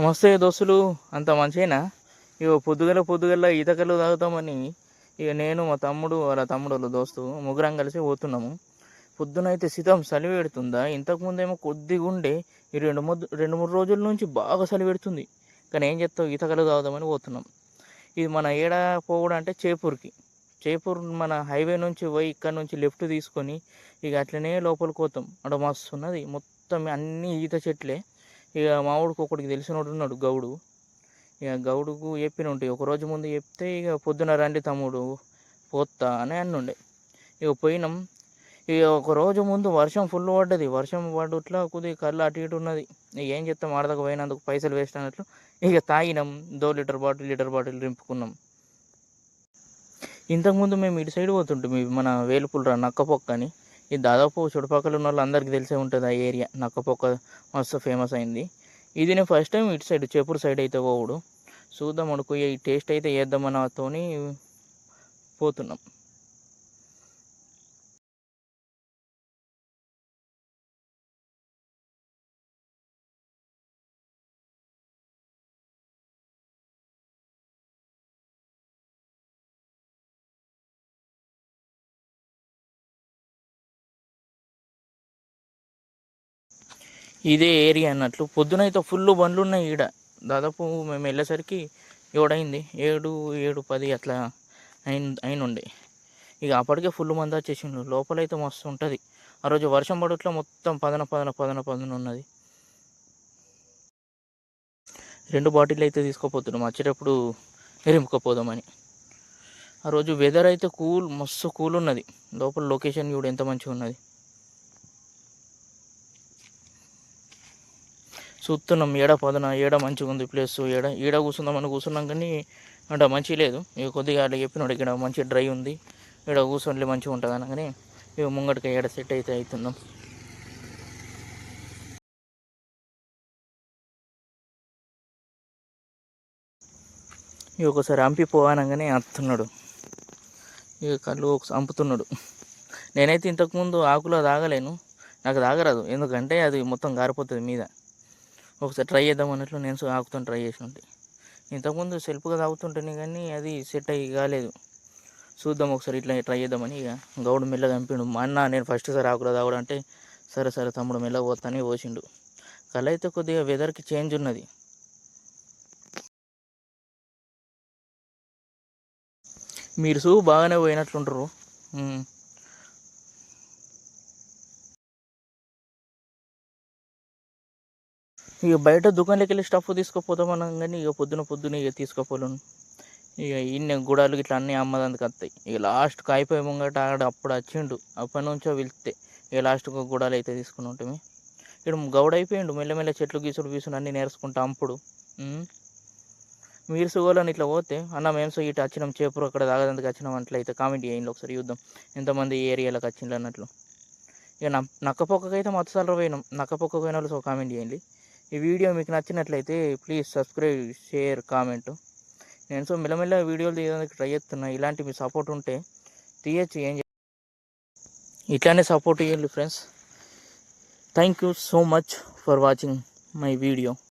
నమస్తే దోస్తులు? అంత మంచిగా ఇక పొద్దుగల పొద్దుగల ఈతకలు తాగుతామని ఇక నేను మా తమ్ముడు వాళ్ళ తమ్ముడు వాళ్ళ దోస్తు ముగ్గురం కలిసి పోతున్నాము. పొద్దున అయితే శీతం చలి పెడుతుందా? ఇంతకుముందేమో కొద్దిగా ఉండే ఈ రెండు మూడు రెండు మూడు రోజుల నుంచి బాగా చలి పెడుతుంది. కానీ ఏం చెప్తావు ఈతకలు తాగుదామని పోతున్నాం. ఇది మన ఏడ పోవడం అంటే చేపూర్కి. చేపూర్ మన హైవే నుంచి పోయి ఇక్కడ నుంచి లెఫ్ట్ తీసుకొని ఇక అట్లనే లోపలికి పోతాం. అక్కడ మస్తు ఉన్నది. మొత్తం అన్ని ఈత చెట్లే. ఇక మావాడికి ఒకడికి తెలిసినోడు ఉన్నాడు గౌడు. ఇక గౌడుకు చెప్పిన ఉంటాయి ఒక రోజు ముందు చెప్తే ఇక పొద్దున రండి తమ్ముడు పోతా అని అన్నుండే. ఇక పోయినాం. ఇక ఒక రోజు ముందు వర్షం ఫుల్ పడ్డది. వర్షం పడుట్లా కొద్దిగా కళ్ళు అటు ఇటు ఉన్నది. ఇక ఏం చెప్తాం ఆడదాకా పోయినందుకు పైసలు వేస్ట్ అన్నట్లు ఇక తాగినాం. దో లీటర్ బాటిల్ లీటర్ బాటిల్ రింపుకున్నాం. ఇంతకుముందు మేము ఇటు సైడ్ పోతుంటాం మన వేలుపులరా నక్కపొక్క అని ఇది దాదాపు చుట్టుపక్కల ఉన్న వాళ్ళు అందరికీ తెలిసే ఉంటుంది ఆ ఏరియా. నక్కపొక్క మస్తు ఫేమస్ అయింది. ఇది నేను ఫస్ట్ టైం ఇటు సైడ్ చేపూరు సైడ్ అయితే పోవుడు. చూద్దాం అనుకో ఈ టేస్ట్ అయితే వేద్దామన్నతోని పోతున్నాం. ఇదే ఏరియా అన్నట్లు. పొద్దునైతే ఫుల్ బండ్లు ఉన్నాయి ఈడ. దాదాపు మేము వెళ్ళేసరికి ఏడైంది ఏడు ఏడు పది అట్లా అయిన అయిన ఉండే ఇక అప్పటికే ఫుల్ మంది వచ్చేసిండ్రు. లోపలైతే మస్తు ఉంటుంది. ఆ రోజు వర్షం పడట్లో మొత్తం పదన పదన పదన పదన ఉన్నది. రెండు బాటిల్ అయితే తీసుకోపోతున్నాం వచ్చేటప్పుడు ఎరింపుకోపోదామని ఆ రోజు వెదర్ అయితే కూల్ మస్తు కూల్ ఉన్నది. లోపల లొకేషన్ కూడా ఎంత మంచిగా ఉన్నది. చూస్తున్నాం. ఏడ పొదన? ఏడ మంచిగా ఉంది ప్లేస్? ఏడ? ఈడ కూర్చుందామని కూర్చున్నాం కానీ అంటే మంచి లేదు. ఇక కొద్దిగా అట్లా చెప్పినాడు ఇక్కడ మంచి డ్రై ఉంది. ఇక్కడ కూర్చొని మంచిగా ఉంటుంది అనగానే ఇక ముంగటికి ఏడ సెట్ అయితే అవుతున్నాం ఇక ఒకసారి అంపి పోవనగానే అత్తున్నాడు. ఇక కళ్ళు అంపుతున్నాడు. నేనైతే ఇంతకుముందు ఆకులో తాగలేను. నాకు తాగరాదు. ఎందుకంటే అది మొత్తం గారిపోతుంది మీద. ఒకసారి ట్రై చేద్దాం అన్నట్లు నేను ఆకుతాను ట్రై చేసి ఉంటే ఇంతకుముందు సెల్ఫ్గా తాగుతుంటేనే కానీ అది సెట్ అయ్యి కాలేదు. చూద్దాం ఒకసారి ఇట్లా ట్రై చేద్దామని ఇక. గౌడు మెల్లగా చంపిండు. మా అన్న నేను ఫస్ట్ సారి ఆకులో తాగడం అంటే సరే సరే తమ్ముడు మెల్లగా పోతానే పోసిండు. కళ అయితే కొద్దిగా వెదర్కి చేంజ్ ఉన్నది. మీరు సూ బాగానే పోయినట్లుంటారు ఇక బయట దుకాణంలోకి వెళ్ళి స్టఫ్ తీసుకుపోతామన్నాం కానీ ఇక పొద్దున పొద్దున ఇక తీసుకోపోలేను ఇక ఇన్ని గుడాలు ఇట్లా అన్నీ అమ్మదందుకు వస్తాయి. ఇక లాస్ట్ కాయిపోయి ముంగట ఆడ అప్పుడు వచ్చిండు. అప్పటి నుంచో వెళ్తే ఇక లాస్ట్ ఒక గుడాలు అయితే తీసుకుని ఉంటాము. ఇక్కడ గౌడ అయిపోయిండు. మెల్లమెల్ల చెట్లు గీసుడు గీసుడు అన్నీ నేర్చుకుంటా అంపుడు మీరు సుగోలని ఇట్లా పోతే అన్న మేము సో ఇటు వచ్చినాం చేపూరు అక్కడ తాగదందుకు వచ్చినాం అట్లయితే కామెంట్ చేయండి ఒకసారి చూద్దాం. ఎంతమంది ఏరియాలకు వచ్చిండ్రు అన్నట్లు. ఇక నక్కపొక్కకైతే మొత్తసార్లు పోయినాం. నక్కపొక్క పోయిన వాళ్ళు సో కామెంట్ చేయండి. ఈ వీడియో మీకు నచ్చినట్లయితే ప్లీజ్ సబ్స్క్రైబ్ షేర్ కామెంట్. నేను సో మెల్లమెల్ల వీడియోలు తీయడానికి ట్రై చేస్తున్నా. ఇలాంటి మీ సపోర్ట్ ఉంటే తీయచ్చు ఏం ఇట్లానే సపోర్ట్ ఇవ్వండి friends. Thank you so much for watching my video.